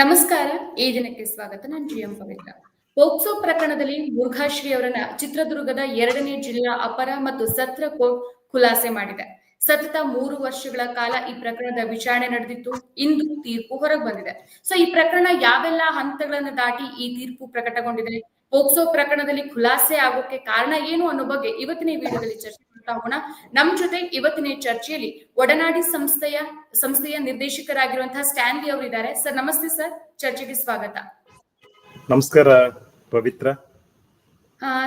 ನಮಸ್ಕಾರ, ಈ ದಿನಕ್ಕೆ ಸ್ವಾಗತ. ನಾನು ಜಿ ಎಂ ಪವಿತ್ರ. ಪೋಕ್ಸೋ ಪ್ರಕರಣದಲ್ಲಿ ಮುರುಘಾಶ್ರೀ ಅವರನ್ನ ಚಿತ್ರದುರ್ಗದ ಎರಡನೇ ಜಿಲ್ಲಾ ಅಪರ ಮತ್ತು ಸತ್ರ ಕೋರ್ಟ್ ಖುಲಾಸೆ ಮಾಡಿದೆ. ಸತತ ಮೂರು ವರ್ಷಗಳ ಕಾಲ ಈ ಪ್ರಕರಣದ ವಿಚಾರಣೆ ನಡೆದಿತ್ತು. ಇಂದು ತೀರ್ಪು ಹೊರಗೆ ಬಂದಿದೆ. ಸೊ ಈ ಪ್ರಕರಣ ಯಾವೆಲ್ಲ ಹಂತಗಳನ್ನು ದಾಟಿ ಈ ತೀರ್ಪು ಪ್ರಕಟಗೊಂಡಿದೆ? ಪೋಕ್ಸೋ ಪ್ರಕರಣದಲ್ಲಿ ಖುಲಾಸೆ ಆಗೋಕೆ ಕಾರಣ ಏನು ಅನ್ನೋ ಬಗ್ಗೆ ಇವತ್ತಿನ ಈ ವಿಡಿಯೋದಲ್ಲಿ ಚರ್ಚೆ ಹೋಗೋಣ ನಮ್ ಜೊತೆ ಇವತ್ತಿನ ಚರ್ಚೆಯಲ್ಲಿ ಒಡನಾಡಿ ಸಂಸ್ಥೆಯ ಸಂಸ್ಥೆಯ ನಿರ್ದೇಶಕರಾಗಿರುವಂತಹ ಸ್ಟ್ಯಾನ್ಲಿ ಅವರು ಇದ್ದಾರೆ ಸರ್ ನಮಸ್ತೆ ಸರ್. ಚರ್ಚೆಗೆ ಸ್ವಾಗತ. ನಮಸ್ಕಾರ ಪವಿತ್ರ.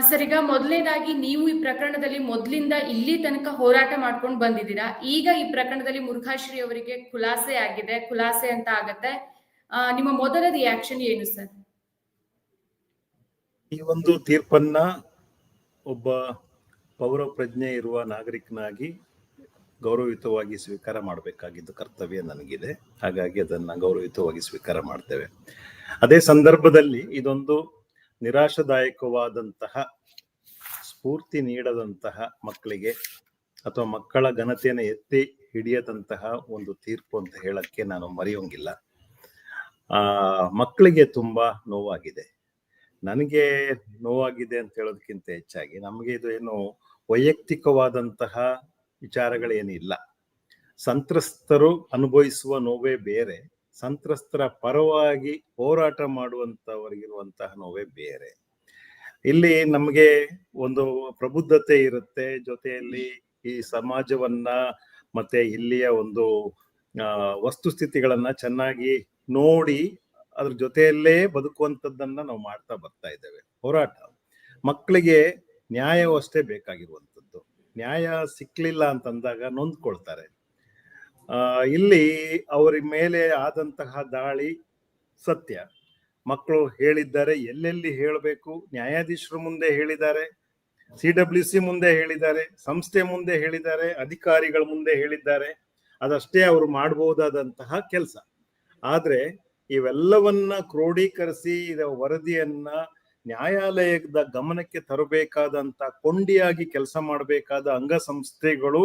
ಸರ್ ಈಗ ಮೊದಲನೇದಾಗಿ ನೀವು ಈ ಪ್ರಕರಣದಲ್ಲಿ ಮೊದಲಿಂದ ಇಲ್ಲಿ ತನಕ ಹೋರಾಟ ಮಾಡ್ಕೊಂಡು ಬಂದಿದ್ದೀರಾ? ಈಗ ಈ ಪ್ರಕರಣದಲ್ಲಿ ಮುರುಘಾಶ್ರೀ ಅವರಿಗೆ ಖುಲಾಸೆ ಆಗಿದೆ. ಖುಲಾಸೆ ಅಂತ ಆಗತ್ತೆ. ನಿಮ್ಮ ಮೊದಲ ರಿಯಾಕ್ಷನ್ ಏನು ಸರ್? ಈ ಒಂದು ತೀರ್ಪನ್ನ ಒಬ್ಬ ಪೌರ ಪ್ರಜ್ಞೆ ಇರುವ ನಾಗರಿಕನಾಗಿ ಗೌರವಯುತವಾಗಿ ಸ್ವೀಕಾರ ಮಾಡಬೇಕಾಗಿದ್ದು ಕರ್ತವ್ಯ ನನಗಿದೆ. ಹಾಗಾಗಿ ಅದನ್ನು ಗೌರವಯುತವಾಗಿ ಸ್ವೀಕಾರ ಮಾಡ್ತೇವೆ. ಅದೇ ಸಂದರ್ಭದಲ್ಲಿ ಇದೊಂದು ನಿರಾಶದಾಯಕವಾದಂತಹ ಸ್ಫೂರ್ತಿ ನೀಡದಂತಹ ಮಕ್ಕಳಿಗೆ ಅಥವಾ ಮಕ್ಕಳ ಘನತೆಯನ್ನು ಎತ್ತಿ ಹಿಡಿಯದಂತಹ ಒಂದು ತೀರ್ಪು ಅಂತ ಹೇಳಕ್ಕೆ ನಾನು ಮರೆಯೋಂಗಿಲ್ಲ. ಆ, ಮಕ್ಕಳಿಗೆ ತುಂಬಾ ನೋವಾಗಿದೆ. ನನಗೆ ನೋವಾಗಿದೆ ಅಂತ ಹೇಳೋದಕ್ಕಿಂತ ಹೆಚ್ಚಾಗಿ ನಮಗೆ ಇದು ಏನು ವೈಯಕ್ತಿಕವಾದಂತಹ ವಿಚಾರಗಳೇನಿಲ್ಲ. ಸಂತ್ರಸ್ತರು ಅನುಭವಿಸುವ ನೋವೇ ಬೇರೆ, ಸಂತ್ರಸ್ತರ ಪರವಾಗಿ ಹೋರಾಟ ಮಾಡುವಂತವರಿಗಿರುವಂತಹ ನೋವೇ ಬೇರೆ. ಇಲ್ಲಿ ನಮಗೆ ಒಂದು ಪ್ರಬುದ್ಧತೆ ಇರುತ್ತೆ, ಜೊತೆಯಲ್ಲಿ ಈ ಸಮಾಜವನ್ನ ಮತ್ತೆ ಇಲ್ಲಿಯ ಒಂದು ವಸ್ತುಸ್ಥಿತಿಗಳನ್ನ ಚೆನ್ನಾಗಿ ನೋಡಿ ಅದ್ರ ಜೊತೆಯಲ್ಲೇ ಬದುಕುವಂಥದ್ದನ್ನ ನಾವು ಮಾಡ್ತಾ ಬರ್ತಾ ಇದ್ದೇವೆ. ಹೋರಾಟ. ಮಕ್ಕಳಿಗೆ ನ್ಯಾಯವಷ್ಟೇ ಬೇಕಾಗಿರುವಂಥದ್ದು. ನ್ಯಾಯ ಸಿಕ್ಕಲಿಲ್ಲ ಅಂತಂದಾಗ ನೊಂದ್ಕೊಳ್ತಾರೆ. ಇಲ್ಲಿ ಅವರ ಮೇಲೆ ಆದಂತಹ ದಾಳಿ ಸತ್ಯ. ಮಕ್ಕಳು ಹೇಳಿದ್ದಾರೆ, ಎಲ್ಲೆಲ್ಲಿ ಹೇಳಬೇಕು? ನ್ಯಾಯಾಧೀಶರು ಮುಂದೆ ಹೇಳಿದ್ದಾರೆ, ಸಿ ಡಬ್ಲ್ಯೂ ಸಿ ಮುಂದೆ ಹೇಳಿದ್ದಾರೆ, ಸಂಸ್ಥೆ ಮುಂದೆ ಹೇಳಿದ್ದಾರೆ, ಅಧಿಕಾರಿಗಳ ಮುಂದೆ ಹೇಳಿದ್ದಾರೆ. ಅದಷ್ಟೇ ಅವರು ಮಾಡಬಹುದಾದಂತಹ ಕೆಲಸ. ಆದ್ರೆ ಇವೆಲ್ಲವನ್ನ ಕ್ರೋಢೀಕರಿಸಿ ವರದಿಯನ್ನ ನ್ಯಾಯಾಲಯದ ಗಮನಕ್ಕೆ ತರಬೇಕಾದಂತ ಕೊಂಡಿಯಾಗಿ ಕೆಲಸ ಮಾಡಬೇಕಾದ ಅಂಗಸಂಸ್ಥೆಗಳು,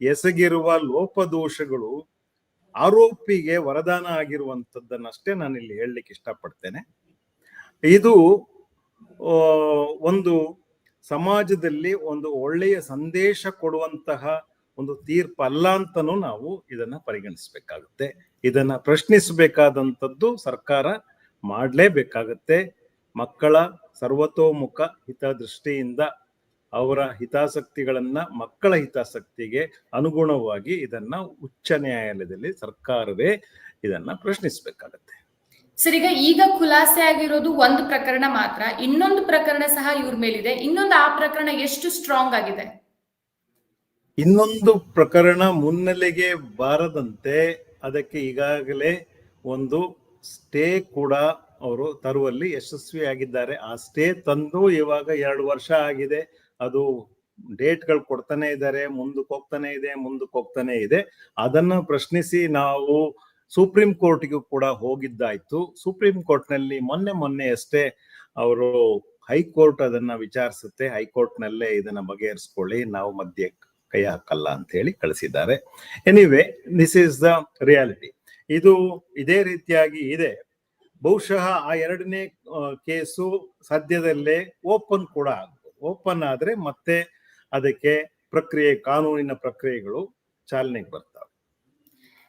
ಎಸಗಿರುವ ಲೋಪದೋಷಗಳು, ಆರೋಪಿಗೆ ವರದಾನ ಆಗಿರುವಂತದ್ದನ್ನಷ್ಟೇ ನಾನು ಇಲ್ಲಿ ಹೇಳಲಿಕ್ಕೆ ಇಷ್ಟಪಡ್ತೇನೆ. ಇದು ಒಂದು ಸಮಾಜದಲ್ಲಿ ಒಂದು ಒಳ್ಳೆಯ ಸಂದೇಶ ಕೊಡುವಂತಹ ಒಂದು ತೀರ್ಪಲ್ಲ ಅಂತನೂ ನಾವು ಇದನ್ನ ಪರಿಗಣಿಸಬೇಕಾಗುತ್ತೆ. ಇದನ್ನ ಪ್ರಶ್ನಿಸಬೇಕಾದಂಥದ್ದು ಸರ್ಕಾರ ಮಾಡಲೇಬೇಕಾಗತ್ತೆ. ಮಕ್ಕಳ ಸರ್ವತೋಮುಖ ಹಿತದೃಷ್ಟಿಯಿಂದ ಅವರ ಹಿತಾಸಕ್ತಿಗಳನ್ನ ಮಕ್ಕಳ ಹಿತಾಸಕ್ತಿಗೆ ಅನುಗುಣವಾಗಿ ಇದನ್ನ ಉಚ್ಚ ನ್ಯಾಯಾಲಯದಲ್ಲಿ ಸರ್ಕಾರವೇ ಇದನ್ನ ಪ್ರಶ್ನಿಸಬೇಕಾಗತ್ತೆ. ಸರ್ ಈಗ ಈಗ ಖುಲಾಸೆ ಆಗಿರೋದು ಒಂದು ಪ್ರಕರಣ ಮಾತ್ರ. ಇನ್ನೊಂದು ಪ್ರಕರಣ ಸಹ ಇವ್ರ ಮೇಲಿದೆ. ಇನ್ನೊಂದು ಆ ಪ್ರಕರಣ ಎಷ್ಟು ಸ್ಟ್ರಾಂಗ್ ಆಗಿದೆ? ಇನ್ನೊಂದು ಪ್ರಕರಣ ಮುನ್ನೆಲೆಗೆ ಬಾರದಂತೆ ಅದಕ್ಕೆ ಈಗಾಗಲೇ ಒಂದು ಸ್ಟೇ ಕೂಡ ಅವರು ತರುವಲ್ಲಿ ಯಶಸ್ವಿಯಾಗಿದ್ದಾರೆ. ಆ ಸ್ಟೇ ತಂದು ಇವಾಗ ಎರಡು ವರ್ಷ ಆಗಿದೆ. ಅದು ಡೇಟ್ಗಳು ಕೊಡ್ತಾನೆ ಇದ್ದಾರೆ, ಮುಂದಕ್ಕೆ ಹೋಗ್ತಾನೆ ಇದೆ, ಮುಂದಕ್ಕೆ ಹೋಗ್ತಾನೆ ಇದೆ. ಅದನ್ನು ಪ್ರಶ್ನಿಸಿ ನಾವು ಸುಪ್ರೀಂ ಕೋರ್ಟ್ಗೂ ಕೂಡ ಹೋಗಿದ್ದಾಯ್ತು. ಸುಪ್ರೀಂ ಕೋರ್ಟ್ನಲ್ಲಿ ಮೊನ್ನೆ ಮೊನ್ನೆ ಅಷ್ಟೇ ಅವರು ಹೈಕೋರ್ಟ್ ಅದನ್ನ ವಿಚಾರಿಸುತ್ತೆ. ಹೈಕೋರ್ಟ್ ನಲ್ಲೇ ಇದನ್ನ ಬಗೆಹರಿಸ್ಕೊಳ್ಳಿ. ನಾವು ಮಧ್ಯೆ ಕೈ ಹಾಕಲ್ಲ ಅಂತ ಹೇಳಿ ಕಳಿಸಿದ್ದಾರೆ. Anyway this is the reality ಇದು ಇದೇ ರೀತಿಯಾಗಿ ಇದೆ. ಬಹುಶಃ ಆ ಎರಡನೇ ಕೇಸು ಸದ್ಯದಲ್ಲೇ ಓಪನ್ ಕೂಡ ಆಗ್ಬೋದು. ಓಪನ್ ಆದ್ರೆ ಮತ್ತೆ ಅದಕ್ಕೆ ಪ್ರಕ್ರಿಯೆ, ಕಾನೂನಿನ ಪ್ರಕ್ರಿಯೆಗಳು ಚಾಲನೆಗೆ ಬರ್ತವೆ.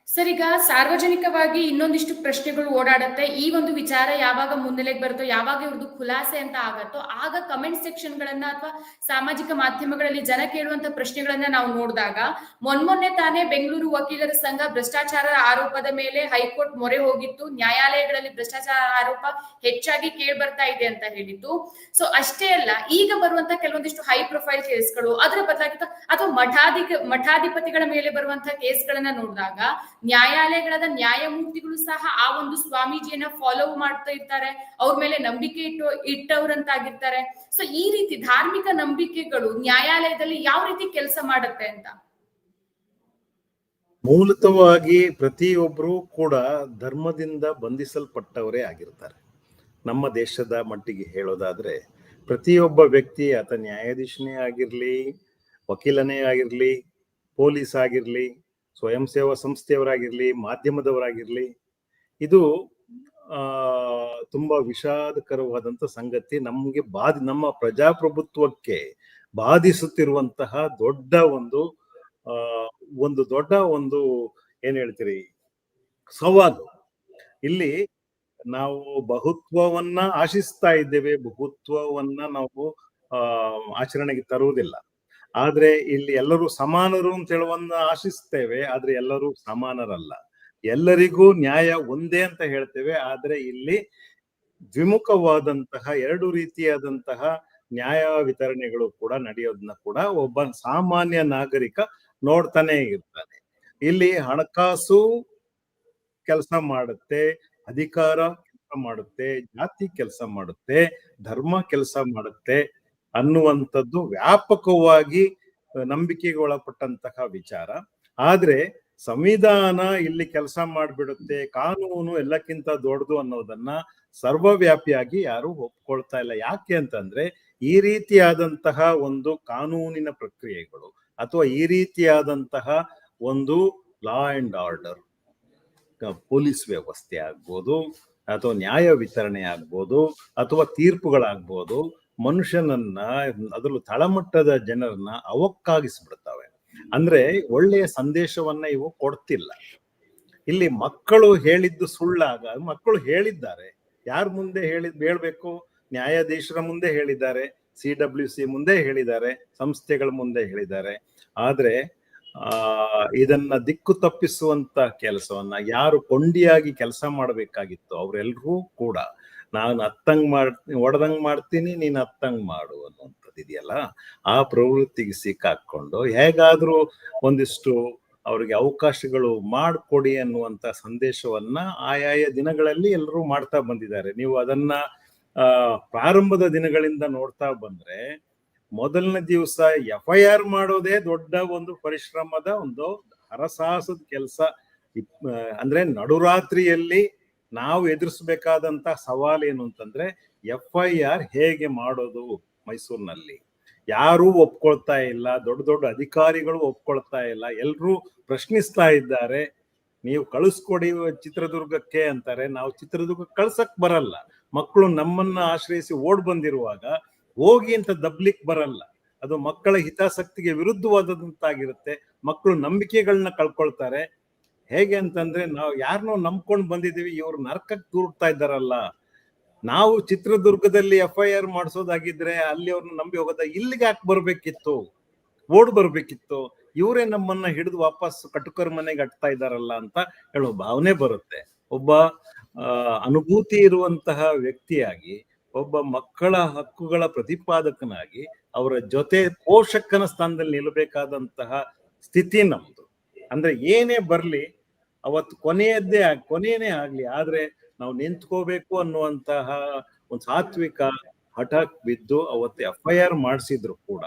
ಸರ್, ಈಗ ಸಾರ್ವಜನಿಕವಾಗಿ ಇನ್ನೊಂದಿಷ್ಟು ಪ್ರಶ್ನೆಗಳು ಓಡಾಡುತ್ತೆ. ಈ ಒಂದು ವಿಚಾರ ಯಾವಾಗ ಮುನ್ನೆಲೆಗೆ ಬರುತ್ತೋ, ಯಾವಾಗ ಇವ್ರದ್ದು ಖುಲಾಸೆ ಅಂತ ಆಗತ್ತೋ, ಆಗ ಕಮೆಂಟ್ ಸೆಕ್ಷನ್ ಗಳನ್ನ ಅಥವಾ ಸಾಮಾಜಿಕ ಮಾಧ್ಯಮಗಳಲ್ಲಿ ಜನ ಕೇಳುವಂತ ಪ್ರಶ್ನೆಗಳನ್ನ ನಾವು ನೋಡಿದಾಗ ಮೊನ್ಮೊನ್ನೆ ತಾನೇ ಬೆಂಗಳೂರು ವಕೀಲರ ಸಂಘ ಭ್ರಷ್ಟಾಚಾರ ಆರೋಪದ ಮೇಲೆ ಹೈಕೋರ್ಟ್ ಮೊರೆ ಹೋಗಿತ್ತು. ನ್ಯಾಯಾಲಯಗಳಲ್ಲಿ ಭ್ರಷ್ಟಾಚಾರ ಆರೋಪ ಹೆಚ್ಚಾಗಿ ಕೇಳಿ ಬರ್ತಾ ಇದೆ ಅಂತ ಹೇಳಿತ್ತು ಸೊ ಅಷ್ಟೇ ಅಲ್ಲ, ಈಗ ಬರುವಂತ ಕೆಲವೊಂದಿಷ್ಟು ಹೈ ಪ್ರೊಫೈಲ್ ಕೇಸ್ಗಳು ಅದರ ಬದಲಾಗಿ ಅಥವಾ ಮಠಾಧಿಕ ಮಠಾಧಿಪತಿಗಳ ಮೇಲೆ ಬರುವಂತಹ ಕೇಸ್ಗಳನ್ನ ನೋಡಿದಾಗ ನ್ಯಾಯಾಲಯಗಳಾದ ನ್ಯಾಯಮೂರ್ತಿಗಳು ಸಹ ಆ ಒಂದು ಸ್ವಾಮೀಜಿಯನ್ನ ಫಾಲೋ ಮಾಡ್ತಾ ಇರ್ತಾರೆ. ಅವ್ರ ಮೇಲೆ ನಂಬಿಕೆ ಇಟ್ಟು, ಇಟ್ಟವ್ರಂತಾಗಿರ್ತಾರೆ. ಸೊ ಈ ರೀತಿ ಧಾರ್ಮಿಕ ನಂಬಿಕೆಗಳು ನ್ಯಾಯಾಲಯದಲ್ಲಿ ಯಾವ ರೀತಿ ಕೆಲಸ ಮಾಡುತ್ತೆ ಅಂತ? ಮೂಲತವಾಗಿ ಪ್ರತಿಯೊಬ್ಬರೂ ಕೂಡ ಧರ್ಮದಿಂದ ಬಂಧಿಸಲ್ಪಟ್ಟವರೇ ಆಗಿರ್ತಾರೆ. ನಮ್ಮ ದೇಶದ ಮಟ್ಟಿಗೆ ಹೇಳೋದಾದ್ರೆ, ಪ್ರತಿಯೊಬ್ಬ ವ್ಯಕ್ತಿ ಆತ ನ್ಯಾಯಾಧೀಶನೇ ಆಗಿರ್ಲಿ, ವಕೀಲನೇ ಆಗಿರಲಿ, ಪೊಲೀಸ್ ಆಗಿರ್ಲಿ ಸ್ವಯಂ ಸೇವಾ ಸಂಸ್ಥೆಯವರಾಗಿರ್ಲಿ, ಮಾಧ್ಯಮದವರಾಗಿರ್ಲಿ, ಇದು ತುಂಬಾ ವಿಷಾದಕರವಾದಂತ ಸಂಗತಿ. ನಮ್ಗೆ ಬಾಧಿ, ನಮ್ಮ ಪ್ರಜಾಪ್ರಭುತ್ವಕ್ಕೆ ಬಾಧಿಸುತ್ತಿರುವಂತಹ ದೊಡ್ಡ ಒಂದು ಒಂದು ದೊಡ್ಡ ಒಂದು ಏನ್ ಹೇಳ್ತೀರಿ, ಸವಾಲು. ಇಲ್ಲಿ ನಾವು ಬಹುತ್ವವನ್ನ ಆಶಿಸ್ತಾ ಇದ್ದೇವೆ. ಬಹುತ್ವವನ್ನ ನಾವು ಆಚರಣೆಗೆ ತರುವುದಿಲ್ಲ. ಆದ್ರೆ ಇಲ್ಲಿ ಎಲ್ಲರೂ ಸಮಾನರು ಅಂತ ಹೇಳುವನ್ನ ಆಶಿಸ್ತೇವೆ, ಆದ್ರೆ ಎಲ್ಲರೂ ಸಮಾನರಲ್ಲ. ಎಲ್ಲರಿಗೂ ನ್ಯಾಯ ಒಂದೇ ಅಂತ ಹೇಳ್ತೇವೆ, ಆದ್ರೆ ಇಲ್ಲಿ ದ್ವಿಮುಖವಾದಂತಹ, ಎರಡು ರೀತಿಯಾದಂತಹ ನ್ಯಾಯ ವಿತರಣೆಗಳು ಕೂಡ ನಡೆಯೋದನ್ನ ಕೂಡ ಒಬ್ಬ ಸಾಮಾನ್ಯ ನಾಗರಿಕ ನೋಡ್ತಾನೆ ಇರ್ತಾನೆ. ಇಲ್ಲಿ ಹಣಕಾಸು ಕೆಲಸ ಮಾಡುತ್ತೆ, ಅಧಿಕಾರ ಕೆಲಸ ಮಾಡುತ್ತೆ, ಜಾತಿ ಕೆಲಸ ಮಾಡುತ್ತೆ, ಧರ್ಮ ಕೆಲಸ ಮಾಡುತ್ತೆ ಅನ್ನುವಂಥದ್ದು ವ್ಯಾಪಕವಾಗಿ ನಂಬಿಕೆಗೆ ಒಳಪಟ್ಟಂತಹ ವಿಚಾರ. ಆದ್ರೆ ಸಂವಿಧಾನ ಇಲ್ಲಿ ಕೆಲಸ ಮಾಡಿಬಿಡುತ್ತೆ, ಕಾನೂನು ಎಲ್ಲಕ್ಕಿಂತ ದೊಡ್ಡದು ಅನ್ನೋದನ್ನ ಸರ್ವವ್ಯಾಪಿಯಾಗಿ ಯಾರು ಒಪ್ಕೊಳ್ತಾ ಇಲ್ಲ. ಯಾಕೆ ಅಂತಂದ್ರೆ ಈ ರೀತಿಯಾದಂತಹ ಒಂದು ಕಾನೂನಿನ ಪ್ರಕ್ರಿಯೆಗಳು ಅಥವಾ ಈ ರೀತಿಯಾದಂತಹ ಒಂದು ಲಾ ಅಂಡ್ ಆರ್ಡರ್ ಪೊಲೀಸ್ ವ್ಯವಸ್ಥೆ ಆಗ್ಬೋದು ಅಥವಾ ನ್ಯಾಯ ವಿತರಣೆ ಆಗ್ಬೋದು ಅಥವಾ ತೀರ್ಪುಗಳಾಗ್ಬೋದು ಮನುಷ್ಯನನ್ನ ಅದರಲ್ಲೂ ತಳಮಟ್ಟದ ಜನರನ್ನ ಅವಕ್ಕಾಗಿಸ್ಬಿಡ್ತಾವೆ. ಅಂದ್ರೆ ಒಳ್ಳೆಯ ಸಂದೇಶವನ್ನ ಇವು ಕೊಡ್ತಿಲ್ಲ. ಇಲ್ಲಿ ಮಕ್ಕಳು ಹೇಳಿದ್ದು ಸುಳ್ಳಾಗ, ಮಕ್ಕಳು ಹೇಳಿದ್ದಾರೆ. ಯಾರ ಮುಂದೆ ಹೇಳಿದ್ ಹೇಳ್ಬೇಕು? ನ್ಯಾಯಾಧೀಶರ ಮುಂದೆ ಹೇಳಿದ್ದಾರೆ, ಸಿ ಡಬ್ಲ್ಯೂ ಸಿ ಮುಂದೆ ಹೇಳಿದ್ದಾರೆ, ಸಂಸ್ಥೆಗಳ ಮುಂದೆ ಹೇಳಿದ್ದಾರೆ. ಆದ್ರೆ, ಆ, ಇದನ್ನ ದಿಕ್ಕು ತಪ್ಪಿಸುವಂತ ಕೆಲಸವನ್ನ ಯಾರು ಕೊಂಡಿಯಾಗಿ ಕೆಲಸ ಮಾಡಬೇಕಾಗಿತ್ತು ಅವರೆಲ್ಲರೂ ಕೂಡ ನಾನು ಅತ್ತಂಗ್ ಮಾಡ್ತೀನಿ ಒಡೆದಂಗ್ ಮಾಡ್ತೀನಿ, ನೀನ್ ಅತ್ತಂಗ್ ಮಾಡು ಅನ್ನುವಂಥದ್ದು ಇದೆಯಲ್ಲ? ಆ ಪ್ರವೃತ್ತಿಗೆ ಸಿಕ್ಕಾಕೊಂಡು ಹೇಗಾದ್ರೂ ಒಂದಿಷ್ಟು ಅವ್ರಿಗೆ ಅವಕಾಶಗಳು ಮಾಡಿಕೊಡಿ ಅನ್ನುವಂತ ಸಂದೇಶವನ್ನ ಆಯಾಯ ದಿನಗಳಲ್ಲಿ ಎಲ್ಲರೂ ಮಾಡ್ತಾ ಬಂದಿದ್ದಾರೆ. ನೀವು ಅದನ್ನ ಪ್ರಾರಂಭದ ದಿನಗಳಿಂದ ನೋಡ್ತಾ ಬಂದ್ರೆ ಮೊದಲನೇ ದಿವಸ ಎಫ್ ಐ ಆರ್ ಮಾಡೋದೇ ದೊಡ್ಡ ಒಂದು ಪರಿಶ್ರಮದ ಒಂದು ಹರಸಾಹಸದ ಕೆಲಸ. ಅಂದ್ರೆ ನಡುರಾತ್ರಿಯಲ್ಲಿ ನಾವು ಎದುರಿಸಬೇಕಾದಂತ ಸವಾಲ್ ಏನು ಅಂತಂದ್ರೆ ಎಫ್ ಐ ಆರ್ ಹೇಗೆ ಮಾಡೋದು ಮೈಸೂರಿನಲ್ಲಿ? ಯಾರೂ ಒಪ್ಕೊಳ್ತಾ ಇಲ್ಲ, ದೊಡ್ಡ ದೊಡ್ಡ ಅಧಿಕಾರಿಗಳು ಒಪ್ಕೊಳ್ತಾ ಇಲ್ಲ ಎಲ್ಲರೂ ಪ್ರಶ್ನಿಸ್ತಾ ಇದ್ದಾರೆ, ನೀವು ಕಳಿಸ್ಕೊಡಿ ಚಿತ್ರದುರ್ಗಕ್ಕೆ ಅಂತಾರೆ, ನಾವು ಚಿತ್ರದುರ್ಗ ಕಳ್ಸಕ್ ಬರಲ್ಲ. ಮಕ್ಕಳು ನಮ್ಮನ್ನ ಆಶ್ರಯಿಸಿ ಓಡ್ ಬಂದಿರುವಾಗ ಹೋಗಿ ಅಂತ ದಬ್ಲಿಕ್ ಬರಲ್ಲ. ಅದು ಮಕ್ಕಳ ಹಿತಾಸಕ್ತಿಗೆ ವಿರುದ್ಧವಾದದಂತಾಗಿರುತ್ತೆ ಮಕ್ಕಳು ನಂಬಿಕೆಗಳನ್ನ ಕಳ್ಕೊಳ್ತಾರೆ. ಹೇಗೆ ಅಂತಂದ್ರೆ ನಾವು ಯಾರನ್ನೋ ನಂಬ್ಕೊಂಡು ಬಂದಿದ್ದೀವಿ, ಇವ್ರು ನರ್ಕಕ್ಕೆ ದೂರ್ತಾ ಇದ್ದಾರಲ್ಲ. ನಾವು ಚಿತ್ರದುರ್ಗದಲ್ಲಿ ಎಫ್ ಐ ಆರ್ ಮಾಡಿಸೋದಾಗಿದ್ರೆ ಅಲ್ಲಿ ಅವ್ರನ್ನ ನಂಬಿ ಹೋಗೋದ ಇಲ್ಲಿಗೆ ಯಾಕೆ ಬರ್ಬೇಕಿತ್ತು? ಓಡ್ ಬರ್ಬೇಕಿತ್ತು. ಇವರೇ ನಮ್ಮನ್ನ ಹಿಡಿದು ವಾಪಸ್ ಕಟುಕರ್ ಮನೆಗೆ ಅಟ್ತಾ ಇದ್ದಾರಲ್ಲ ಅಂತ ಹೇಳೋ ಭಾವನೆ ಬರುತ್ತೆ. ಒಬ್ಬ ಅನುಭೂತಿ ಇರುವಂತಹ ವ್ಯಕ್ತಿಯಾಗಿ, ಒಬ್ಬ ಮಕ್ಕಳ ಹಕ್ಕುಗಳ ಪ್ರತಿಪಾದಕನಾಗಿ, ಅವರ ಜೊತೆ ಪೋಷಕನ ಸ್ಥಾನದಲ್ಲಿ ನಿಲ್ಲಬೇಕಾದಂತಹ ಸ್ಥಿತಿ ನಮ್ದು. ಅಂದ್ರೆ ಏನೇ ಬರ್ಲಿ, ಅವತ್ತು ಕೊನೆಯದ್ದೇ ಕೊನೆಯೇ ಆಗ್ಲಿ, ಆದ್ರೆ ನಾವು ನಿಂತ್ಕೋಬೇಕು ಅನ್ನುವಂತಹ ಒಂದು ಸಾತ್ವಿಕ ಹಠಕ್ ಬಿದ್ದು ಅವತ್ತು ಎಫ್ ಐ ಆರ್ ಮಾಡಿಸಿದ್ರು ಕೂಡ.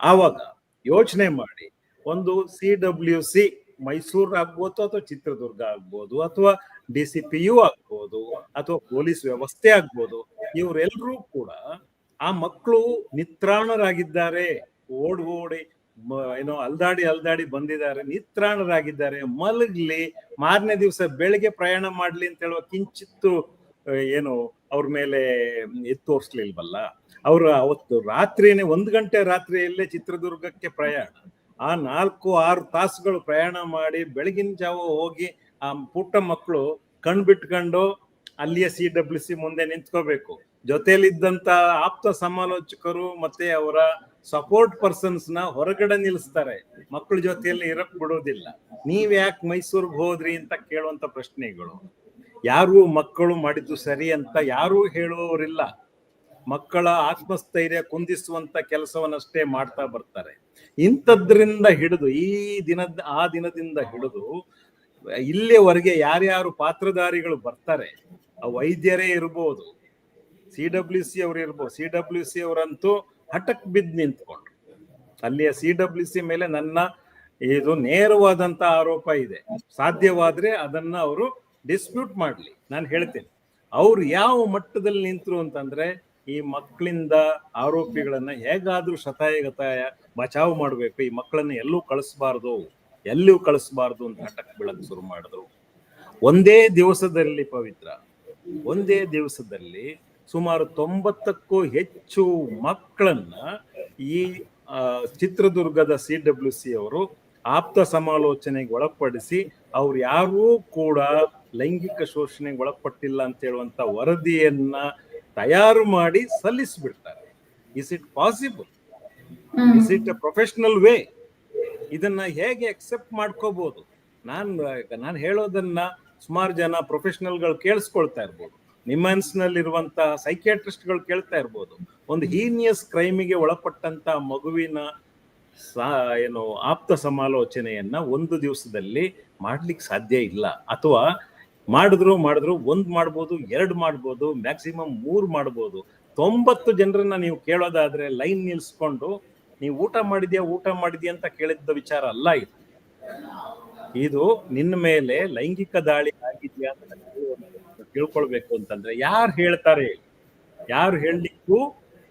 ಆವಾಗ ಯೋಚನೆ ಮಾಡಿ, ಒಂದು ಸಿ ಡಬ್ಲ್ಯೂ ಸಿ ಮೈಸೂರು ಆಗ್ಬೋದು ಅಥವಾ ಚಿತ್ರದುರ್ಗ ಆಗ್ಬೋದು ಅಥವಾ ಡಿ ಸಿ ಪಿ ಯು ಆಗ್ಬೋದು ಅಥವಾ ಪೊಲೀಸ್ ವ್ಯವಸ್ಥೆ ಆಗ್ಬೋದು ಇವರೆಲ್ಲರೂ ಕೂಡ ಆ ಮಕ್ಕಳು ನಿತ್ರಾಣರಾಗಿದ್ದಾರೆ. ಓಡ್ ಓಡಿ ಏನೋ ಅಲ್ದಾಡಿ ಅಲ್ದಾಡಿ ಬಂದಿದ್ದಾರೆ, ನಿತ್ರಾಣರಾಗಿದ್ದಾರೆ, ಮಲಗ್ಲಿ, ಮಾರನೇ ದಿವಸ ಬೆಳಿಗ್ಗೆ ಪ್ರಯಾಣ ಮಾಡ್ಲಿ ಅಂತ ಹೇಳುವ ಕಿಂಚಿತ್ತು ಏನು ಅವ್ರ ಮೇಲೆ ಎತ್ತೋರ್ಸ್ಲಿಲ್ವಲ್ಲ ಅವರು ಅವತ್ತು ರಾತ್ರಿನೇ ಒಂದು ಗಂಟೆ ರಾತ್ರಿಯಲ್ಲೇ ಚಿತ್ರದುರ್ಗಕ್ಕೆ ಪ್ರಯಾಣ. ಆ ನಾಲ್ಕು, ಆರು ತಾಸುಗಳು ಪ್ರಯಾಣ ಮಾಡಿ ಬೆಳಗಿನ ಜಾವ ಹೋಗಿ ಆ ಪುಟ್ಟ ಮಕ್ಕಳು ಕಣ್ ಬಿಟ್ಕೊಂಡು ಅಲ್ಲಿಯ ಸಿ ಡಬ್ಲ್ಯೂ ಸಿ ಮುಂದೆ ನಿಂತ್ಕೋಬೇಕು. ಜೊತೆಯಲ್ಲಿದ್ದಂತ ಆಪ್ತ ಸಮಾಲೋಚಕರು ಮತ್ತೆ ಅವರ ಸಪೋರ್ಟ್ ಪರ್ಸನ್ಸ್ನ ಹೊರಗಡೆ ನಿಲ್ಲಿಸ್ತಾರೆ. ಮಕ್ಕಳ ಜೊತೆಯಲ್ಲಿ ಇರಕ್ ಬಿಡೋದಿಲ್ಲ ನೀವ್ ಯಾಕೆ ಮೈಸೂರ್ಗೆ ಹೋದ್ರಿ ಅಂತ ಕೇಳುವಂತ ಪ್ರಶ್ನೆಗಳು. ಯಾರು ಮಕ್ಕಳು ಮಾಡಿದ್ದು ಸರಿ ಅಂತ ಯಾರೂ ಹೇಳುವವರಿಲ್ಲ. ಮಕ್ಕಳ ಆತ್ಮಸ್ಥೈರ್ಯ ಕುಂದಿಸುವಂತ ಕೆಲಸವನ್ನಷ್ಟೇ ಮಾಡ್ತಾ ಬರ್ತಾರೆ. ಇಂಥದ್ರಿಂದ ಹಿಡಿದು, ಈ ದಿನದ, ಆ ದಿನದಿಂದ ಹಿಡಿದು, ಇಲ್ಲಿವರೆಗೆ ಯಾರ್ಯಾರು ಪಾತ್ರಧಾರಿಗಳು ಬರ್ತಾರೆ, ಆ ವೈದ್ಯರೇ ಇರ್ಬೋದು. ಸಿ ಡಬ್ಲ್ಯೂ ಸಿ ಅವ್ರು ಇರ್ಬೋದು. ಸಿ ಡಬ್ಲ್ಯೂ ಸಿ ಅವರಂತೂ ಹಠಕ್ ಬಿದ್ದು ನಿಂತ್ಕೊಂಡ್ರು. ಅಲ್ಲಿಯ ಸಿ ಡಬ್ಲ್ಯೂ ಸಿ ಮೇಲೆ ನನ್ನ ಇದು ನೇರವಾದಂತ ಆರೋಪ ಇದೆ. ಸಾಧ್ಯವಾದ್ರೆ ಅದನ್ನ ಅವರು ಡಿಸ್ಪ್ಯೂಟ್ ಮಾಡ್ಲಿ. ನಾನು ಹೇಳ್ತೇನೆ. ಅವ್ರು ಯಾವ ಮಟ್ಟದಲ್ಲಿ ನಿಂತರು ಅಂತಂದ್ರೆ ಈ ಮಕ್ಕಳಿಂದ ಆರೋಪಿಗಳನ್ನ ಹೇಗಾದ್ರೂ ಶತಾಯಗತಾಯ ಬಚಾವ್ ಮಾಡ್ಬೇಕು. ಈ ಮಕ್ಕಳನ್ನ ಎಲ್ಲೂ ಕಳಿಸ್ಬಾರ್ದು ಎಲ್ಲೂ ಕಳಿಸ್ಬಾರ್ದು ಅಂತ ಹಠಕ್ ಬೀಳಕ್ ಶುರು ಮಾಡಿದ್ರು. ಒಂದೇ ದಿವಸದಲ್ಲಿ ಪವಿತ್ರ, ಒಂದೇ ದಿವಸದಲ್ಲಿ ಸುಮಾರು ತೊಂಬತ್ತಕ್ಕೂ ಹೆಚ್ಚು ಮಕ್ಕಳನ್ನ ಈ ಚಿತ್ರದುರ್ಗದ ಸಿ ಡಬ್ಲ್ಯೂ ಸಿ ಅವರು ಆಪ್ತ ಸಮಾಲೋಚನೆಗೆ ಒಳಪಡಿಸಿ ಅವ್ರು ಯಾರೂ ಕೂಡ ಲೈಂಗಿಕ ಶೋಷಣೆಗೆ ಒಳಪಟ್ಟಿಲ್ಲ ಅಂತ ಹೇಳುವಂತ ವರದಿಯನ್ನ ತಯಾರು ಮಾಡಿ ಸಲ್ಲಿಸ್ಬಿಡ್ತಾರೆ. Is it possible. Is it a professional way ಇದನ್ನ ಹೇಗೆ ಅಕ್ಸೆಪ್ಟ್ ಮಾಡ್ಕೋಬಹುದು ನಾನು ನಾನು ಹೇಳೋದನ್ನ ಸುಮಾರು ಜನ ಪ್ರೊಫೆಷನಲ್ಗಳು ಕೇಳಿಸ್ಕೊಳ್ತಾ ಇರ್ಬೋದು. ನಿಮ್ಮನ್ಸ್ನಲ್ಲಿರುವಂತ ಸೈಕಿಯಾಟ್ರಿಸ್ಟ್ಗಳು ಕೇಳ್ತಾ ಇರ್ಬೋದು. ಒಂದು ಹೀನಿಯಸ್ ಕ್ರೈಮಿಗೆ ಒಳಪಟ್ಟಂತ ಮಗುವಿನ ಸಾ, ಏನು, ಆಪ್ತ ಸಮಾಲೋಚನೆಯನ್ನ ಒಂದು ದಿವಸದಲ್ಲಿ ಮಾಡ್ಲಿಕ್ಕೆ ಸಾಧ್ಯ ಇಲ್ಲ. ಅಥವಾ ಮಾಡಿದ್ರು ಮಾಡಿದ್ರು ಒಂದ್ ಮಾಡ್ಬೋದು, ಎರಡು ಮಾಡ್ಬೋದು ಮ್ಯಾಕ್ಸಿಮಮ್ ಮೂರ್ ಮಾಡ್ಬೋದು. ತೊಂಬತ್ತು ಜನರನ್ನ ನೀವು ಕೇಳೋದಾದ್ರೆ ಲೈನ್ ನಿಲ್ಸ್ಕೊಂಡು, ನೀವು ಊಟ ಮಾಡಿದ್ಯಾ ಊಟ ಮಾಡಿದ್ಯಾ ಅಂತ ಕೇಳಿದ್ದ ವಿಚಾರ ಅಲ್ಲ ಇದು. ಇದು ನಿನ್ನ ಮೇಲೆ ಲೈಂಗಿಕ ದಾಳಿ ಆಗಿದ್ಯಾ ಅಂತ ತಿಳ್ಕೊಳ್ಬೇಕು- ಅಂತಂದ್ರೆ ಯಾರು ಹೇಳ್ತಾರೆ? ಯಾರು ಹೇಳಲಿಕ್ಕೂ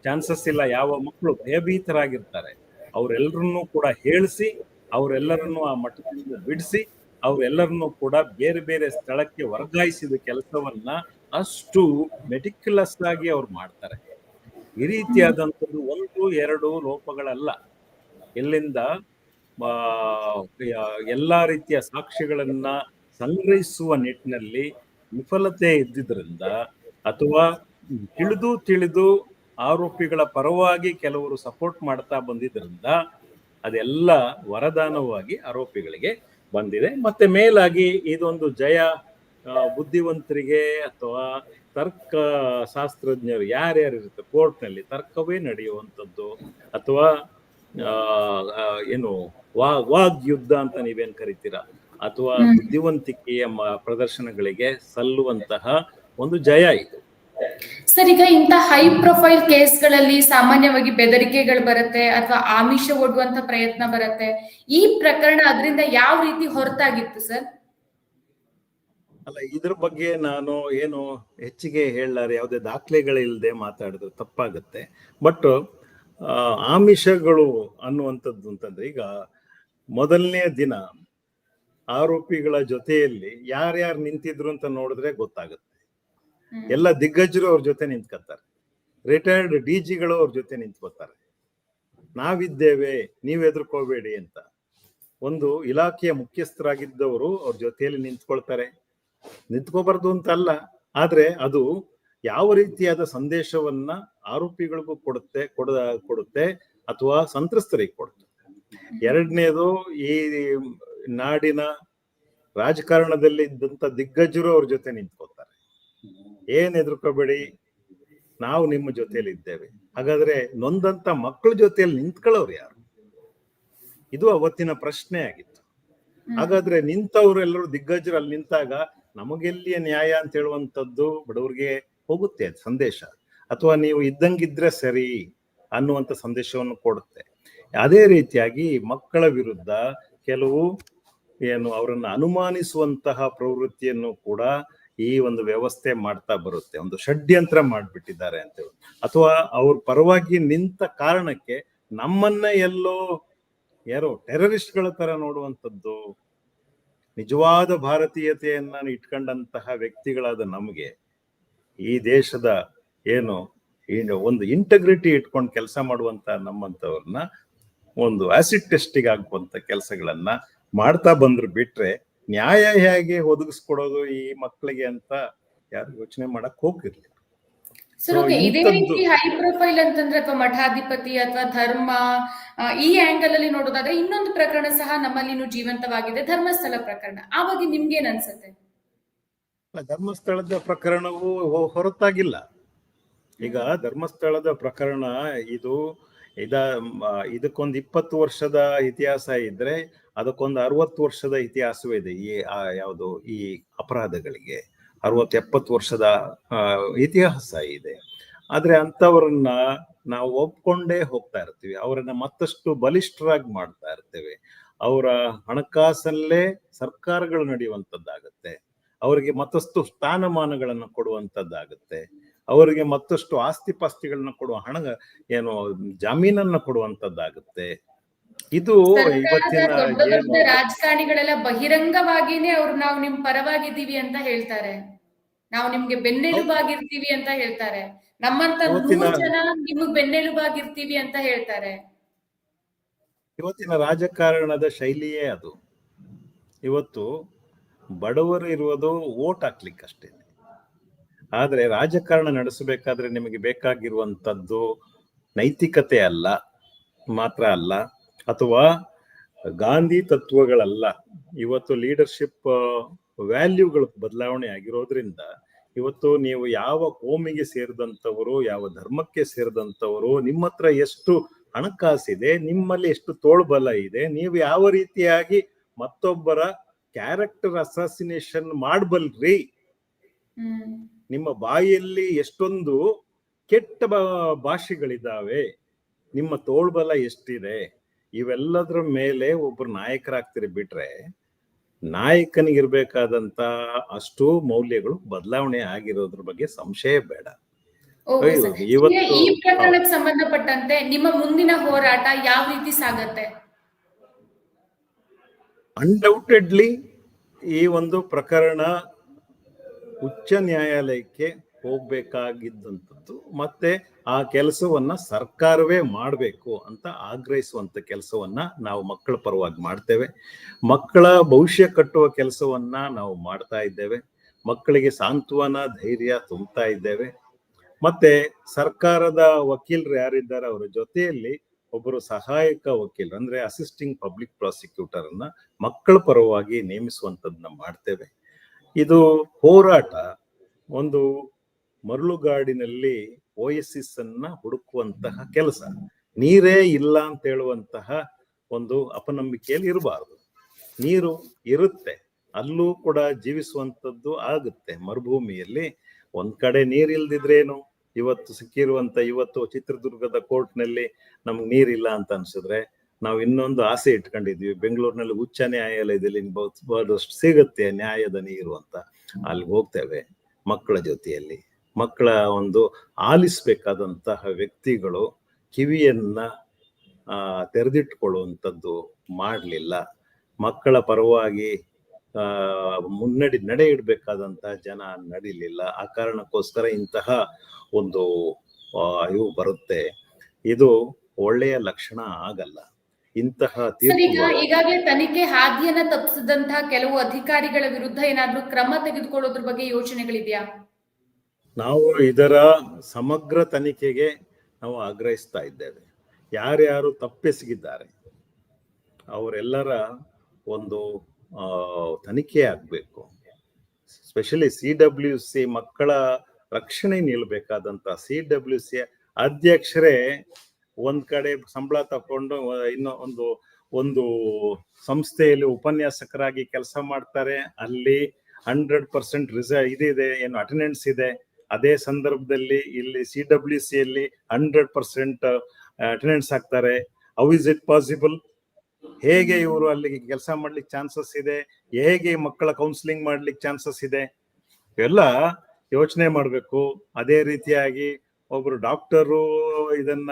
ಚಾನ್ಸಸ್ ಇಲ್ಲ. ಯಾವ ಮಕ್ಕಳು ಭಯಭೀತರಾಗಿರ್ತಾರೆ. ಅವರೆಲ್ಲರನ್ನೂ ಕೂಡ ಹೇಳಿಸಿ, ಅವರೆಲ್ಲರನ್ನು ಆ ಮಟ್ಟದಿಂದ ಬಿಡಿಸಿ, ಅವರೆಲ್ಲರನ್ನೂ ಕೂಡ ಬೇರೆ ಬೇರೆ ಸ್ಥಳಕ್ಕೆ ವರ್ಗಾಯಿಸಿದ ಕೆಲಸವನ್ನ ಅಷ್ಟು ಮೆಟಿಕ್ಯುಲಸ್ ಆಗಿ ಅವ್ರು ಮಾಡ್ತಾರೆ. ಈ ರೀತಿಯಾದಂಥದ್ದು ಒಂದು, ಎರಡು ಲೋಪಗಳಲ್ಲ. ಇಲ್ಲಿಂದ ಎಲ್ಲಾ ರೀತಿಯ ಸಾಕ್ಷಿಗಳನ್ನು ಸಂಗ್ರಹಿಸುವ ನಿಟ್ಟಿನಲ್ಲಿ ವಿಫಲತೆ ಇದ್ದಿದ್ರಿಂದ ಅಥವಾ ತಿಳಿದು ತಿಳಿದು ಆರೋಪಿಗಳ ಪರವಾಗಿ ಕೆಲವರು ಸಪೋರ್ಟ್ ಮಾಡ್ತಾ ಬಂದಿದ್ದರಿಂದ ಅದೆಲ್ಲ ವರದಾನವಾಗಿ ಆರೋಪಿಗಳಿಗೆ ಬಂದಿದೆ. ಮತ್ತೆ ಮೇಲಾಗಿ ಇದೊಂದು ಜಯ ಬುದ್ಧಿವಂತರಿಗೆ ಅಥವಾ ತರ್ಕ ಶಾಸ್ತ್ರಜ್ಞರು ಯಾರ್ಯಾರು ಇರುತ್ತೆ ಕೋರ್ಟ್ನಲ್ಲಿ ತರ್ಕವೇ ನಡೆಯುವಂಥದ್ದು ಅಥವಾ ಏನು ವಾಗ್ ಯುದ್ಧ ಅಂತ ನೀವೇನು ಕರಿತೀರಾ? ಅಥವಾ. ಬುದ್ಧಿವಂತಿಕೆಯ ಪ್ರದರ್ಶನಗಳಿಗೆ ಸಲ್ಲುವಂತಹ ಒಂದು ಜಯ ಇದು. ಸರ್ ಈಗ ಇಂಥ ಹೈ ಪ್ರೊಫೈಲ್ ಕೇಸ್ಗಳಲ್ಲಿ ಸಾಮಾನ್ಯವಾಗಿ ಬೆದರಿಕೆಗಳು ಬರುತ್ತೆ ಅಥವಾ ಆಮಿಷ ಒಡ್ಡುವಂತ ಪ್ರಯತ್ನ ಬರುತ್ತೆ. ಈ ಪ್ರಕರಣ ಅದರಿಂದ ಯಾವ ರೀತಿ ಹೊರತಾಗಿತ್ತು ಸರ್? ಅಲ್ಲ ಇದ್ರ ಬಗ್ಗೆ ನಾನು ಏನು ಹೆಚ್ಚಿಗೆ ಹೇಳಲಾರೆ ಯಾವುದೇ ದಾಖಲೆಗಳಿಲ್ಲದೆ ಮಾತಾಡಿದ್ರೆ ತಪ್ಪಾಗುತ್ತೆ. ಬಟ್ ಆಮಿಷಗಳು ಅನ್ನುವಂಥದ್ದು ಅಂತಂದ್ರೆ ಈಗ ಮೊದಲನೇ ದಿನ ಆರೋಪಿಗಳ ಜೊತೆಯಲ್ಲಿ ಯಾರ್ಯಾರು ನಿಂತಿದ್ರು ಅಂತ ನೋಡಿದ್ರೆ ಗೊತ್ತಾಗುತ್ತೆ. ಎಲ್ಲ ದಿಗ್ಗಜರು ಅವ್ರ ಜೊತೆ ನಿಂತ್ಕೊತಾರೆ ರಿಟೈರ್ಡ್ ಡಿ ಜಿಗಳು ಅವ್ರ ಜೊತೆ ನಿಂತ್ಕೋತಾರೆ ನಾವಿದ್ದೇವೆ ನೀವ್ ಹೆದ್ರಕೋಬೇಡಿ ಅಂತ. ಒಂದು ಇಲಾಖೆಯ ಮುಖ್ಯಸ್ಥರಾಗಿದ್ದವರು ಅವ್ರ ಜೊತೆಯಲ್ಲಿ ನಿಂತ್ಕೊಳ್ತಾರೆ. ನಿಂತ್ಕೋಬಾರ್ದು ಅಂತ ಅಲ್ಲ ಆದ್ರೆ ಅದು ಯಾವ ರೀತಿಯಾದ ಸಂದೇಶವನ್ನ ಆರೋಪಿಗಳಿಗೂ ಕೊಡುತ್ತೆ ಕೊಡ ಕೊಡುತ್ತೆ ಅಥವಾ ಸಂತ್ರಸ್ತರಿಗೆ ಕೊಡುತ್ತೆ. ಎರಡನೇದು ಈ ನಾಡಿನ ರಾಜಕಾರಣದಲ್ಲಿ ಇದ್ದಂತ ದಿಗ್ಗಜರು ಅವ್ರ ಜೊತೆ ನಿಂತ್ಕೋತಾರೆ ಏನ್ ಎದುರ್ಕೋಬೇಡಿ ನಾವು ನಿಮ್ಮ ಜೊತೆಯಲ್ಲಿ ಇದ್ದೇವೆ. ಹಾಗಾದ್ರೆ ನೊಂದಂತ ಮಕ್ಕಳ ಜೊತೆಯಲ್ಲಿ ನಿಂತ್ಕೊಳ್ಳೋರು ಯಾರು? ಇದು ಅವತ್ತಿನ ಪ್ರಶ್ನೆ ಆಗಿತ್ತು. ಹಾಗಾದ್ರೆ ನಿಂತವರೆಲ್ಲರೂ ದಿಗ್ಗಜರು ಅಲ್ಲಿ ನಿಂತಾಗ ನಮಗೆಲ್ಲಿಯ ನ್ಯಾಯ ಅಂತ ಹೇಳುವಂತದ್ದು ಬಡವ್ರಿಗೆ ಹೋಗುತ್ತೆ ಸಂದೇಶ. ಅಥವಾ ನೀವು ಇದ್ದಂಗಿದ್ರೆ ಸರಿ ಅನ್ನುವಂತ ಸಂದೇಶವನ್ನು ಕೊಡುತ್ತೆ. ಅದೇ ರೀತಿಯಾಗಿ ಮಕ್ಕಳ ವಿರುದ್ಧ ಕೆಲವು ಏನು ಅವರನ್ನು ಅನುಮಾನಿಸುವಂತಹ ಪ್ರವೃತ್ತಿಯನ್ನು ಕೂಡ ಈ ಒಂದು ವ್ಯವಸ್ಥೆ ಮಾಡ್ತಾ ಬರುತ್ತೆ. ಒಂದು ಷಡ್ಯಂತ್ರ ಮಾಡಿಬಿಟ್ಟಿದ್ದಾರೆ ಅಂತ ಹೇಳಿ. ಅಥವಾ ಅವ್ರ ಪರವಾಗಿ ನಿಂತ ಕಾರಣಕ್ಕೆ ನಮ್ಮನ್ನ ಎಲ್ಲೋ ಯಾರೋ ಟೆರರಿಸ್ಟ್ಗಳ ತರ ನೋಡುವಂಥದ್ದು, ನಿಜವಾದ ಭಾರತೀಯತೆಯನ್ನ ಇಟ್ಕೊಂಡಂತಹ ವ್ಯಕ್ತಿಗಳಾದ ನಮಗೆ ಈ ದೇಶದ ಏನು ಏನು ಒಂದು ಇಂಟಗ್ರಿಟಿ ಇಟ್ಕೊಂಡು ಕೆಲಸ ಮಾಡುವಂತ ನಮ್ಮಂಥವ್ರನ್ನ ಒಂದು ಆಸಿಡ್ ಟೆಸ್ಟಿಗೆ ಆಗುವಂತ ಕೆಲಸಗಳನ್ನ ಮಾಡ್ತಾ ಬಂದ್ರು ಬಿಟ್ರೆ ನ್ಯಾಯ ಹೇಗೆ ಒದಗಿಸ್ಕೊಡೋದು ಈ ಮಕ್ಕಳಿಗೆ ಅಂತ ಯಾರು ಯೋಚನೆ ಮಾಡಕ್ ಹೋಗ್ತಿರ್ಲಿಲ್ಲ. ಸರ್ ಓಕೆ ಇದೇ ರೀತಿ ಹೈ ಪ್ರೊಫೈಲ್ ಅಂತಂದ್ರೆ ಅಥವಾ ಮಠಾಧಿಪತಿ ಅಥವಾ ಧರ್ಮ ಈ ಆಂಗಲ್ ಅಲ್ಲಿ ನೋಡೋದಾದ್ರೆ ಇನ್ನೊಂದು ಪ್ರಕರಣ ಸಹ ನಮ್ಮಲ್ಲಿ ಜೀವಂತವಾಗಿದೆ ಧರ್ಮಸ್ಥಳ ಪ್ರಕರಣ. ಆ ಬಗ್ಗೆ ನಿಮ್ಗೇನ್ ಅನ್ಸುತ್ತೆ? ಧರ್ಮಸ್ಥಳದ ಪ್ರಕರಣವು ಹೊರತಾಗಿಲ್ಲ. ಈಗ ಧರ್ಮಸ್ಥಳದ ಪ್ರಕರಣ ಇದು ಇದ ಇದಕ್ಕೊಂದು ಇಪ್ಪತ್ತು ವರ್ಷದ ಇತಿಹಾಸ ಇದ್ರೆ, ಅದಕ್ಕೊಂದು ಅರವತ್ತು ವರ್ಷದ ಇತಿಹಾಸವೇ ಇದೆ, ಈ ಯಾವುದು, ಈ ಅಪರಾಧಗಳಿಗೆ. ಅರವತ್ತು ಎಪ್ಪತ್ತು ವರ್ಷದ ಇತಿಹಾಸ ಇದೆ. ಆದ್ರೆ ಅಂಥವ್ರನ್ನ ನಾವು ಒಪ್ಕೊಂಡೇ ಹೋಗ್ತಾ ಇರ್ತೀವಿ. ಅವರನ್ನ ಮತ್ತಷ್ಟು ಬಲಿಷ್ಠರಾಗಿ ಮಾಡ್ತಾ ಇರ್ತೇವೆ. ಅವರ ಹಣಕಾಸಲ್ಲೇ ಸರ್ಕಾರಗಳು ನಡೆಯುವಂತದ್ದಾಗತ್ತೆ ಅವರಿಗೆ ಮತ್ತಷ್ಟು ಸ್ಥಾನಮಾನಗಳನ್ನು ಕೊಡುವಂತದ್ದಾಗುತ್ತೆ ಅವರಿಗೆ ಮತ್ತಷ್ಟು ಆಸ್ತಿ ಪಾಸ್ತಿಗಳನ್ನ ಕೊಡುವ ಹಣ ಏನು ಜಾಮೀನನ್ನ ಕೊಡುವಂತದ್ದಾಗುತ್ತೆ. ಇದು ಇವತ್ತಿನ ರಾಜಕಾರಣಿಗಳೆಲ್ಲ ಬಹಿರಂಗವಾಗಿನೇ ಅವ್ರು ನಾವು ನಿಮ್ ಪರವಾಗಿದ್ದೀವಿ ಅಂತ ಹೇಳ್ತಾರೆ. ನಾವು ನಿಮ್ಗೆ ಬೆನ್ನೆಲುಬಾಗಿರ್ತೀವಿ ಅಂತ ಹೇಳ್ತಾರೆ. ನಮ್ಮಂತ ಜನ ನಿಮಗ್ ಬೆನ್ನೆಲುಬಾಗಿರ್ತೀವಿ ಅಂತ ಹೇಳ್ತಾರೆ. ಇವತ್ತಿನ ರಾಜಕಾರಣದ ಶೈಲಿಯೇ ಅದು. ಇವತ್ತು ಬಡವರು ಇರುವುದು ಓಟ್ ಹಾಕ್ಲಿಕ್ಕೆ ಅಷ್ಟೇ ಆದ್ರೆ ರಾಜಕಾರಣ ನಡೆಸಬೇಕಾದ್ರೆ ನಿಮಗೆ ಬೇಕಾಗಿರುವಂಥದ್ದು ನೈತಿಕತೆ ಅಲ್ಲ, ಮಾತ್ರ ಅಲ್ಲ, ಅಥವಾ ಗಾಂಧಿ ತತ್ವಗಳಲ್ಲ. ಇವತ್ತು ಲೀಡರ್ಶಿಪ್ ವ್ಯಾಲ್ಯೂಗಳು ಬದಲಾವಣೆ ಆಗಿರೋದ್ರಿಂದ ಇವತ್ತು ನೀವು ಯಾವ ಕೋಮಿಗೆ ಸೇರಿದಂಥವರು, ಯಾವ ಧರ್ಮಕ್ಕೆ ಸೇರಿದಂಥವರು ನಿಮ್ಮ ಹತ್ರ ಎಷ್ಟು ಹಣಕಾಸಿದೆ ನಿಮ್ಮಲ್ಲಿ ಎಷ್ಟು ತೋಳ್ಬಲ ಇದೆ, ನೀವು ಯಾವ ರೀತಿಯಾಗಿ ಮತ್ತೊಬ್ಬರ ಕ್ಯಾರೆಕ್ಟರ್ ಅಸಾಸಿನೇಷನ್ ಮಾಡಬಲ್ರಿ? ನಿಮ್ಮ ಬಾಯಿಯಲ್ಲಿ ಎಷ್ಟೊಂದು ಕೆಟ್ಟ ಭಾಷೆಗಳಿದ್ದಾವೆ ನಿಮ್ಮ ತೋಳ್ಬಲ ಎಷ್ಟಿದೆ ಇವೆಲ್ಲದರ ಮೇಲೆ ಒಬ್ರು ನಾಯಕರಾಗ್ತಿರಿ ಬಿಟ್ರೆ ನಾಯಕನಿಗಿರ್ಬೇಕಾದಂತ ಅಷ್ಟು ಮೌಲ್ಯಗಳು ಬದಲಾವಣೆ ಆಗಿರೋದ್ರ ಬಗ್ಗೆ ಸಂಶಯ ಬೇಡ. ಈ ಪ್ರಕರಣಕ್ಕೆ ಸಂಬಂಧಪಟ್ಟಂತೆ ನಿಮ್ಮ ಮುಂದಿನ ಹೋರಾಟ ಯಾವ ರೀತಿ ಸಾಗತ್ತೆ? ಅನ್ಡೌಟೆಡ್ಲಿ ಈ ಒಂದು ಪ್ರಕರಣ ಉಚ್ಚ ನ್ಯಾಯಾಲಯಕ್ಕೆ ಹೋಗ್ಬೇಕಾಗಿದ್ದಂಥದ್ದು, ಮತ್ತೆ ಆ ಕೆಲಸವನ್ನ ಸರ್ಕಾರವೇ ಮಾಡಬೇಕು ಅಂತ ಆಗ್ರಹಿಸುವಂತ ಕೆಲಸವನ್ನ ನಾವು ಮಕ್ಕಳ ಪರವಾಗಿ ಮಾಡ್ತೇವೆ. ಮಕ್ಕಳ ಭವಿಷ್ಯ ಕಟ್ಟುವ ಕೆಲಸವನ್ನ ನಾವು ಮಾಡ್ತಾ ಇದ್ದೇವೆ. ಮಕ್ಕಳಿಗೆ ಸಾಂತ್ವನ, ಧೈರ್ಯ ತುಂಬ್ತಾ ಇದ್ದೇವೆ. ಮತ್ತೆ ಸರ್ಕಾರದ ವಕೀಲರು ಯಾರಿದ್ದಾರೆ ಅವರ ಜೊತೆಯಲ್ಲಿ ಒಬ್ಬರು ಸಹಾಯಕ ವಕೀಲರು, ಅಂದ್ರೆ ಅಸಿಸ್ಟಿಂಗ್ ಪಬ್ಲಿಕ್ ಪ್ರಾಸಿಕ್ಯೂಟರ್ ಅನ್ನ ಮಕ್ಕಳ ಪರವಾಗಿ ನೇಮಿಸುವಂತದನ್ನ ಮಾಡ್ತೇವೆ. ಇದು ಹೋರಾಟ, ಒಂದು ಮರಳುಗಾಡಿನಲ್ಲಿ ಓಯಸಿಸ್ ಅನ್ನ ಹುಡುಕುವಂತಹ ಕೆಲಸ. ನೀರೇ ಇಲ್ಲ ಅಂತ ಹೇಳುವಂತಹ ಒಂದು ಅಪನಂಬಿಕೆಯಲ್ಲಿ ಇರಬಾರದು. ನೀರು ಇರುತ್ತೆ, ಅಲ್ಲೂ ಕೂಡ ಜೀವಿಸುವಂಥದ್ದು ಆಗುತ್ತೆ. ಮರುಭೂಮಿಯಲ್ಲಿ ಒಂದ್ ಕಡೆ ನೀರಿಲ್ದಿದ್ರೇನು? ಇವತ್ತು ಸಿಕ್ಕಿರುವಂತ, ಇವತ್ತು ಚಿತ್ರದುರ್ಗದ ಕೋರ್ಟ್ನಲ್ಲಿ ನಮ್ಗೆ ನೀರಿಲ್ಲ ಅಂತ ಅನ್ಸಿದ್ರೆ ನಾವು ಇನ್ನೊಂದು ಆಸೆ ಇಟ್ಕೊಂಡಿದ್ವಿ. ಬೆಂಗಳೂರಿನಲ್ಲಿ ಉಚ್ಚ ನ್ಯಾಯಾಲಯದಲ್ಲಿ ಬಹು- ಬಹಳಷ್ಟು ಸಿಗುತ್ತೆ ನ್ಯಾಯದ ನೀರು ಅಂತ. ಅಲ್ಲಿಗೆ ಹೋಗ್ತೇವೆ ಮಕ್ಕಳ ಜೊತೆಯಲ್ಲಿ. ಮಕ್ಕಳ ಒಂದು ಆಲಿಸ್ಬೇಕಾದಂತಹ ವ್ಯಕ್ತಿಗಳು ಕಿವಿಯನ್ನ ತೆರೆದಿಟ್ಕೊಳ್ಳುವಂಥದ್ದು ಮಾಡಲಿಲ್ಲ. ಮಕ್ಕಳ ಪರವಾಗಿ ಮುನ್ನಡಿ, ನಡೆ ಇಡಬೇಕಾದಂತಹ ಜನ ನಡಿಲಿಲ್ಲ. ಆ ಕಾರಣಕ್ಕೋಸ್ಕರ ಇಂತಹ ಒಂದು ಇವು ಬರುತ್ತೆ. ಇದು ಒಳ್ಳೆಯ ಲಕ್ಷಣ ಆಗಲ್ಲ. ಇಂತಹ ಈಗ ಈಗಾಗಲೇ ತನಿಖೆ ಹಾದಿಯನ್ನ ತಪ್ಪಿಸಿದಂತಹ ಕೆಲವು ಅಧಿಕಾರಿಗಳ ವಿರುದ್ಧ ಏನಾದ್ರೂ ಕ್ರಮ ತೆಗೆದುಕೊಳ್ಳೋದ್ರ ಬಗ್ಗೆ ಯೋಚನೆಗಳಿದೆಯಾ? ನಾವು ಇದರ ಸಮಗ್ರ ತನಿಖೆಗೆ ನಾವು ಆಗ್ರಹಿಸ್ತಾ ಇದ್ದೇವೆ. ಯಾರ್ಯಾರು ತಪ್ಪೆಸಗಿದ್ದಾರೆ ಅವರೆಲ್ಲರ ಒಂದು ತನಿಖೆ ಆಗಬೇಕು. ಸ್ಪೆಷಲಿ ಸಿ ಡಬ್ಲ್ಯೂ ಸಿ ಮಕ್ಕಳ ರಕ್ಷಣೆ ನಿಲ್ಬೇಕಾದಂತ ಸಿ ಡಬ್ಲ್ಯೂ ಸಿ ಅಧ್ಯಕ್ಷರೇ ಒಂದ್ ಕಡೆ ಸಂಬಳ ತಕೊಂಡು ಇನ್ನು ಒಂದು ಒಂದು ಸಂಸ್ಥೆಯಲ್ಲಿ ಉಪನ್ಯಾಸಕರಾಗಿ ಕೆಲಸ ಮಾಡ್ತಾರೆ. ಅಲ್ಲಿ ಹಂಡ್ರೆಡ್ ಪರ್ಸೆಂಟ್ ರಿಸ, ಇದಿದೆ, ಏನು ಅಟೆಂಡೆನ್ಸ್ ಇದೆ. ಅದೇ ಸಂದರ್ಭದಲ್ಲಿ ಇಲ್ಲಿ ಸಿ ಡಬ್ಲ್ಯೂ ಸಿ ಅಲ್ಲಿ ಹಂಡ್ರೆಡ್ ಪರ್ಸೆಂಟ್ ಅಟೆಂಡೆನ್ಸ್ ಆಗ್ತಾರೆ. ಹೌ ಇಸ್ ಇಟ್ ಪಾಸಿಬಲ್ ಹೇಗೆ ಇವರು ಅಲ್ಲಿಗೆ ಕೆಲಸ ಮಾಡ್ಲಿಕ್ಕೆ ಚಾನ್ಸಸ್ ಇದೆ? ಹೇಗೆ ಮಕ್ಕಳ ಕೌನ್ಸಿಲಿಂಗ್ ಮಾಡ್ಲಿಕ್ಕೆ ಚಾನ್ಸಸ್ ಇದೆ? ಎಲ್ಲ ಯೋಚನೆ ಮಾಡಬೇಕು. ಅದೇ ರೀತಿಯಾಗಿ ಒಬ್ರು ಡಾಕ್ಟರು ಇದನ್ನ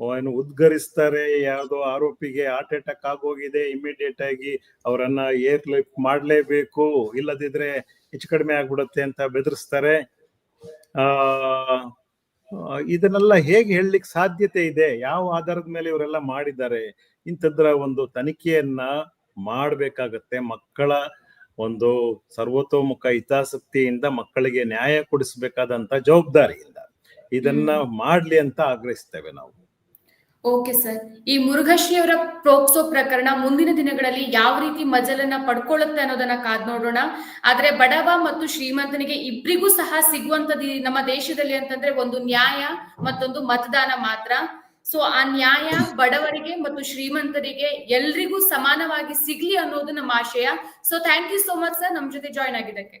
ಏನು ಉದ್ಗರಿಸ್ತಾರೆ ಯಾವುದೋ ಆರೋಪಿಗೆ ಹಾರ್ಟ್ ಅಟ್ಯಾಕ್ ಆಗೋಗಿದೆ ಇಮಿಡಿಯೇಟ್ ಆಗಿ ಅವರನ್ನ ಏರ್ ಲಿಫ್ಟ್ ಮಾಡಲೇಬೇಕು ಇಲ್ಲದಿದ್ರೆ ಹೆಚ್ಚು ಕಡಿಮೆ ಆಗ್ಬಿಡುತ್ತೆ ಅಂತ ಬೆದರಿಸ್ತಾರೆ. ಆ ಆ, ಇದನ್ನೆಲ್ಲ ಹೇಗೆ ಹೇಳಲಿಕ್ಕೆ ಸಾಧ್ಯತೆ ಇದೆ? ಯಾವ ಆಧಾರದ ಮೇಲೆ ಇವರೆಲ್ಲ ಮಾಡಿದ್ದಾರೆ? ಇಂಥದ್ರ ಒಂದು ತನಿಖೆಯನ್ನ ಮಾಡಬೇಕಾಗತ್ತೆ ಮಕ್ಕಳ ಒಂದು ಸರ್ವತೋಮುಖ ಹಿತಾಸಕ್ತಿಯಿಂದ ಮಕ್ಕಳಿಗೆ ನ್ಯಾಯ ಕೊಡಿಸಬೇಕಾದಂತ ಜವಾಬ್ದಾರಿಯಿಂದ. ಇದನ್ನ ಮಾಡ್ಲಿ ಅಂತ ಆಗ್ರಹಿಸ್ತೇವೆ ನಾವು. ಓಕೆ ಸರ್ ಈ ಮುರುಘಶ್ರೀ ಅವರ ಪ್ರೋಕ್ಸೋ ಪ್ರಕರಣ ಮುಂದಿನ ದಿನಗಳಲ್ಲಿ ಯಾವ ರೀತಿ ಮಜಲನ್ನ ಪಡ್ಕೊಳ್ಳುತ್ತೆ ಅನ್ನೋದನ್ನ ಕಾದ್ ನೋಡೋಣ. ಆದ್ರೆ ಬಡವ ಮತ್ತು ಶ್ರೀಮಂತನಿಗೆ ಇಬ್ಬರಿಗೂ ಸಹ ಸಿಗುವಂತದ್ದು ನಮ್ಮ ದೇಶದಲ್ಲಿ ಅಂತಂದ್ರೆ ಒಂದು ನ್ಯಾಯ ಮತ್ತೊಂದು ಮತದಾನ ಮಾತ್ರ. ಸೊ ಆ ನ್ಯಾಯ ಬಡವರಿಗೆ ಮತ್ತು ಶ್ರೀಮಂತರಿಗೆ ಎಲ್ರಿಗೂ ಸಮಾನವಾಗಿ ಸಿಗ್ಲಿ ಅನ್ನೋದು ನಮ್ಮ ಆಶಯ. So thank you so much sir ನಮ್ ಜೊತೆ ಜಾಯ್ನ್ ಆಗಿದ್ದಕ್ಕೆ.